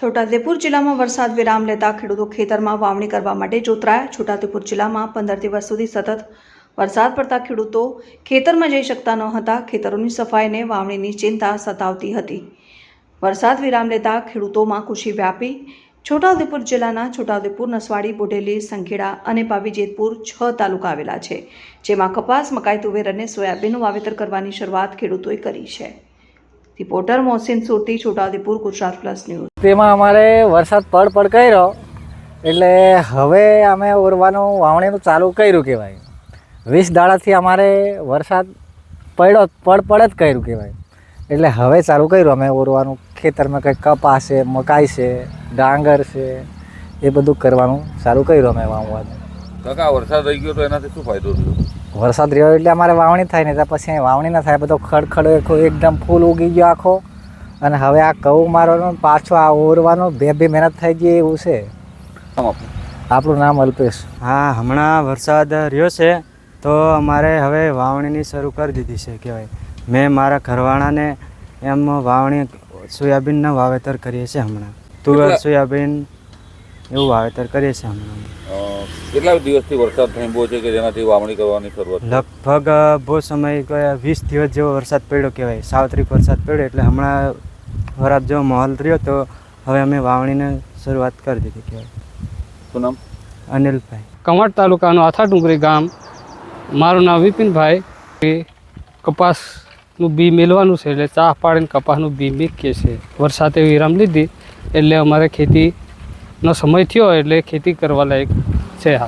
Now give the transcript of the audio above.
છોટાઉદેપુર જિલ્લામાં વરસાદ વિરામ લેતા ખેડૂતો ખેતરમાં વાવણી કરવા માટે જોતરાયા. છોટાઉદેપુર જિલ્લામાં પંદર દિવસ સુધી સતત વરસાદ પડતા ખેડૂતો ખેતરમાં જઈ શકતા ન હતા. ખેતરોની સફાઈને વાવણીની ચિંતા સતાવતી હતી. વરસાદ વિરામ લેતા ખેડૂતોમાં ખુશી વ્યાપી. છોટાઉદેપુર જિલ્લાના છોટાઉદેપુર, નસવાડી, બોડેલી, સંખેડા અને પાવી જેતપુર છ તાલુકા આવેલા છે, જેમાં કપાસ, મકાઈ, તુવેર અને સોયાબીનનું વાવેતર કરવાની શરૂઆત ખેડૂતોએ કરી છે. Reporter Mohsin Surti Chhota Udepur Gujarat plus news. તેમાં અમારે વરસાદ પડ પડ કર્યો એટલે હવે અમે ઓરવાનું વાવણીનું ચાલુ કર્યું કહેવાય. વીસ દાડાથી અમારે વરસાદ પડ્યો પડ પડ જ કર્યું કહેવાય. એટલે હવે ચાલુ કર્યું અમે ઓરવાનું ખેતરમાં કંઈક કપાસ છે મકાઈ છે ડાંગર છે એ બધું કરવાનું ચાલુ કર્યું અમે વાવવાનું. કાકા વરસાદ થઈ ગયો તો એનાથી શું ફાયદો થયો? વરસાદ રહ્યો એટલે અમારે વાવણી થાય ને ત્યાં પછી વાવણી ના થાય. બધો ખડખડો એકદમ ફૂલ ઉગી ગયો આખો. અને હવે આ કવું મારવાનો પાછો આ ઓરવાનો બે બે મહેનત થઈ ગઈ એવું છે. આપણું. નામ અલ્પેશ. હા હમણાં વરસાદ રહ્યો છે તો અમારે હવે વાવણીની શરૂ કરી દીધી છે કહેવાય. મેં મારા ઘરવાળાને એમ વાવણી સોયાબીનના વાવેતર કરીએ છીએ હમણાં. તુવેર સોયાબીન એવું વાવેતર કરીએ છીએ હમણાં. કેટલા દિવસથી વરસાદ થંભો છે કે જેનાથી વાવણી કરવાની શરૂઆત લગભગ બહુ સમય ગયા વીસ દિવસ જેવો વરસાદ પડ્યો કહેવાય. સાવત્રિક વરસાદ પડ્યો એટલે હમણાં વરાપ જેવો માહોલ રહ્યો તો હવે અમે વાવણીને શરૂઆત કરી દીધી કહેવાય. શું નામ? અનિલભાઈ. કવાંટ તાલુકાનું આથા ડુંગરી ગામ. મારું નામ વિપિનભાઈ. એ કપાસનું બી મેળવાનું છે એટલે ચા પાડીને કપાસનું બી મેકીએ છીએ. વરસાદે વિરામ લીધી એટલે અમારે ખેતીનો સમય થયો એટલે ખેતી કરવા લાયક છે હા